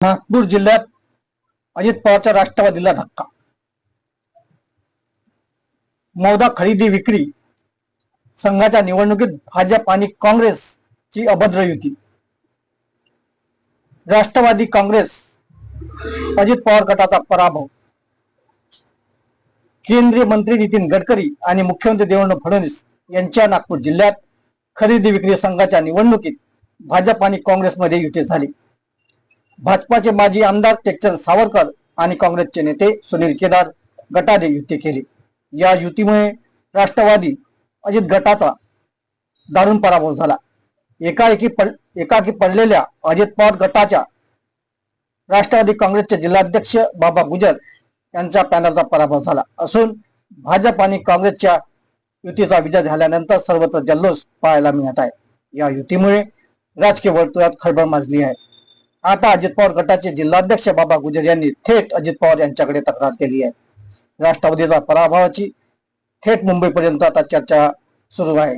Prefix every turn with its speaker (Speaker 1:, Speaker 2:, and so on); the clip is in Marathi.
Speaker 1: नागपूर जिल्ह्यात अजित पवारच्या राष्ट्रवादीला धक्का. मौदा खरेदी विक्री संघाच्या निवडणुकीत भाजप आणि काँग्रेसची अभद्र युती. राष्ट्रवादी काँग्रेस अजित पवार गटाचा पराभव. केंद्रीय मंत्री नितीन गडकरी आणि मुख्यमंत्री देवेंद्र फडणवीस यांच्या नागपूर जिल्ह्यात खरेदी विक्री संघाच्या निवडणुकीत भाजप आणि काँग्रेसमध्ये युती झाली. भाजपाचे माजी आमदार टेकचंद सावरकर आणि काँग्रेसचे नेते सुनील केदार गटाने युती केली. या युतीमुळे राष्ट्रवादी अजित गटाचा दारुण पराभव झाला. एकाएकी पड एकाकी पडलेल्या अजित पवार गटाच्या राष्ट्रवादी काँग्रेसचे जिल्हाध्यक्ष बाबा गुजर यांचा पॅनलचा पराभव झाला. असून भाजप आणि काँग्रेसच्या युतीचा विजय झाल्यानंतर सर्वत्र जल्लोष पाहायला मिळत आहे. या युतीमुळे राजकीय वर्तुळात खळबळ माजली आहे. आता अजित पवार गटाचे जिल्हाध्यक्ष बाबा गुजर यांनी थेट अजित पवार यांच्याकडे तक्रार केली आहे. राष्ट्रवादीचा पराभवाची थेट मुंबईपर्यंत आता चर्चा सुरू आहे.